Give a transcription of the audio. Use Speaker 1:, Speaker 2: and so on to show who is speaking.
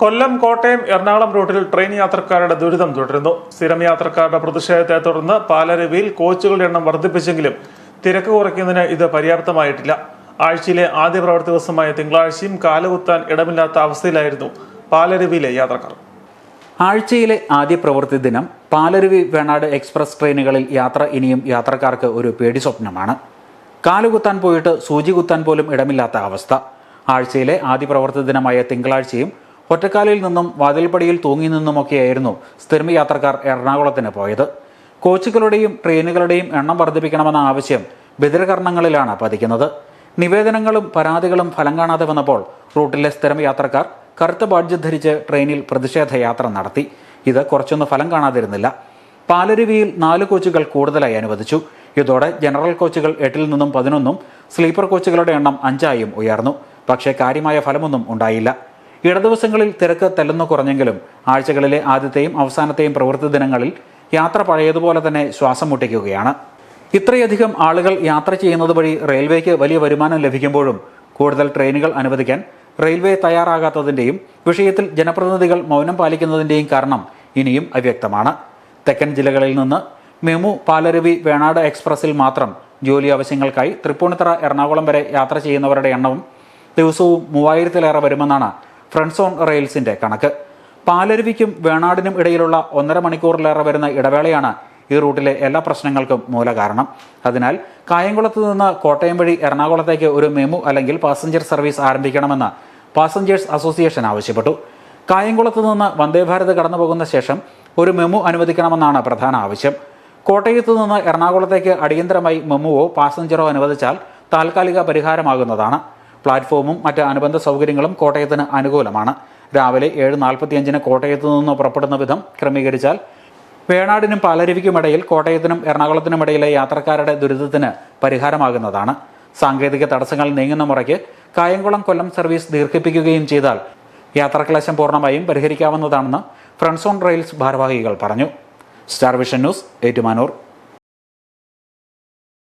Speaker 1: കൊല്ലം കോട്ടയം എറണാകുളം റൂട്ടിൽ ട്രെയിൻ യാത്രക്കാരുടെ ദുരിതം തുടരുന്നു. സ്ഥിരം യാത്രക്കാരുടെ പ്രതിഷേധത്തെ തുടർന്ന് പാലരുവിയിൽ കോച്ചുകളുടെ എണ്ണം വർദ്ധിപ്പിച്ചെങ്കിലും തിരക്ക് കുറയ്ക്കുന്നതിന് ഇത് പര്യാപ്തമായിട്ടില്ല. ആഴ്ചയിലെ ആദ്യ പ്രവൃത്തി ദിവസമായ തിങ്കളാഴ്ചയും കാലുകുത്താൻ ഇടമില്ലാത്ത അവസ്ഥയിലായിരുന്നു പാലരുവിയിലെ യാത്രക്കാർ.
Speaker 2: ആഴ്ചയിലെ ആദ്യ പ്രവൃത്തി ദിനം പാലരുവി വേണാട് എക്സ്പ്രസ് ട്രെയിനുകളിൽ യാത്ര ഇനിയും യാത്രക്കാർക്ക് ഒരു പേടി സ്വപ്നമാണ്. കാലുകുത്താൻ പോയിട്ട് സൂചി കുത്താൻ പോലും ഇടമില്ലാത്ത അവസ്ഥ. ആഴ്ചയിലെ ആദ്യ പ്രവൃത്തി ദിനമായ തിങ്കളാഴ്ചയും ഒറ്റക്കാലിൽ നിന്നും വാതിൽപ്പടിയിൽ തൂങ്ങി നിന്നുമൊക്കെയായിരുന്നു സ്ഥിരം യാത്രക്കാർ എറണാകുളത്തിന് പോയത്. കോച്ചുകളുടെയും ട്രെയിനുകളുടെയും എണ്ണം വർദ്ധിപ്പിക്കണമെന്ന ആവശ്യം ബദിരകർണങ്ങളിലാണ് പതിക്കുന്നത്. നിവേദനങ്ങളും പരാതികളും ഫലം കാണാതെ വന്നപ്പോൾ റൂട്ടിലെ സ്ഥിരം യാത്രക്കാർ കറുത്ത ബാഡ്ജ് ധരിച്ച് ട്രെയിനിൽ പ്രതിഷേധ യാത്ര നടത്തി. ഇത് കുറച്ചൊന്നും ഫലം കാണാതിരുന്നില്ല. പാലരുവിയിൽ നാല് കോച്ചുകൾ കൂടുതലായി അനുവദിച്ചു. ഇതോടെ ജനറൽ കോച്ചുകൾ എട്ടിൽ നിന്നും പതിനൊന്നും സ്ലീപ്പർ കോച്ചുകളുടെ എണ്ണം അഞ്ചായും ഉയർന്നു. പക്ഷേ കാര്യമായ ഫലമൊന്നും ഉണ്ടായില്ല. ഇടദിവസങ്ങളിൽ തിരക്ക് തെല്ലുന്ന കുറഞ്ഞെങ്കിലും ആഴ്ചകളിലെ ആദ്യത്തെയും അവസാനത്തെയും പ്രവൃത്തി ദിനങ്ങളിൽ യാത്ര പഴയതുപോലെ തന്നെ ശ്വാസം മുട്ടിക്കുകയാണ്. ഇത്രയധികം ആളുകൾ യാത്ര ചെയ്യുന്നത് വഴി റെയിൽവേക്ക് വലിയ വരുമാനം ലഭിക്കുമ്പോഴും കൂടുതൽ ട്രെയിനുകൾ അനുവദിക്കാൻ റെയിൽവേ തയ്യാറാകാത്തതിന്റെയും വിഷയത്തിൽ ജനപ്രതിനിധികൾ മൗനം പാലിക്കുന്നതിന്റെയും കാരണം ഇനിയും അവ്യക്തമാണ്. തെക്കൻ ജില്ലകളിൽ നിന്ന് മെമു പാലരുവി വേണാട് എക്സ്പ്രസിൽ മാത്രം ജോലി ആവശ്യങ്ങൾക്കായി തൃപ്പൂണിത്തറ എറണാകുളം വരെ യാത്ര ചെയ്യുന്നവരുടെ എണ്ണവും ദിവസവും മൂവായിരത്തിലേറെ വരുമെന്നാണ് ഫ്രണ്ട്സ് ഓൺ റെയിൽസിന്റെ കണക്ക്. പാലരുവിക്കും വേണാടിനും ഇടയിലുള്ള ഒന്നര മണിക്കൂറിലേറെ വരുന്ന ഇടവേളയാണ് ഈ റൂട്ടിലെ എല്ലാ പ്രശ്നങ്ങൾക്കും മൂലകാരണം അതിനാൽ കായംകുളത്ത് നിന്ന് കോട്ടയം വഴി എറണാകുളത്തേക്ക് ഒരു മെമു അല്ലെങ്കിൽ പാസഞ്ചർ സർവീസ് ആരംഭിക്കണമെന്ന് പാസഞ്ചേഴ്സ് അസോസിയേഷൻ ആവശ്യപ്പെട്ടു. കായംകുളത്ത് നിന്ന് വന്ദേ കടന്നുപോകുന്ന കടന്നു ശേഷം ഒരു മെമു അനുവദിക്കണമെന്നാണ് പ്രധാന ആവശ്യം. കോട്ടയത്ത് നിന്ന് എറണാകുളത്തേക്ക് അടിയന്തരമായി മെമുവോ പാസഞ്ചറോ അനുവദിച്ചാൽ താൽക്കാലിക പരിഹാരമാകുന്നതാണ്. പ്ലാറ്റ്ഫോമും മറ്റ് അനുബന്ധ സൗകര്യങ്ങളും കോട്ടയത്തിന് അനുകൂലമാണ്. രാവിലെ ഏഴ് നാൽപ്പത്തിയഞ്ചിന് കോട്ടയത്തു നിന്ന് പുറപ്പെടുന്ന വിധം ക്രമീകരിച്ചാൽ വേണാടിനും പാലരുവിക്കുമിടയിൽ കോട്ടയത്തിനും എറണാകുളത്തിനുമിടയിലെ യാത്രക്കാരുടെ ദുരിതത്തിന് പരിഹാരമാകുന്നതാണ്. സാങ്കേതിക തടസ്സങ്ങൾ നീങ്ങുന്ന മുറയ്ക്ക് കായംകുളം കൊല്ലം സർവീസ് ദീർഘിപ്പിക്കുകയും ചെയ്താൽ യാത്രാക്ലേശം പൂർണമായും പരിഹരിക്കാവുന്നതാണെന്ന് ഫ്രണ്ട്സോൺ റെയിൽസ് ഭാരവാഹികൾ പറഞ്ഞു. Star vision news Ettumanoor.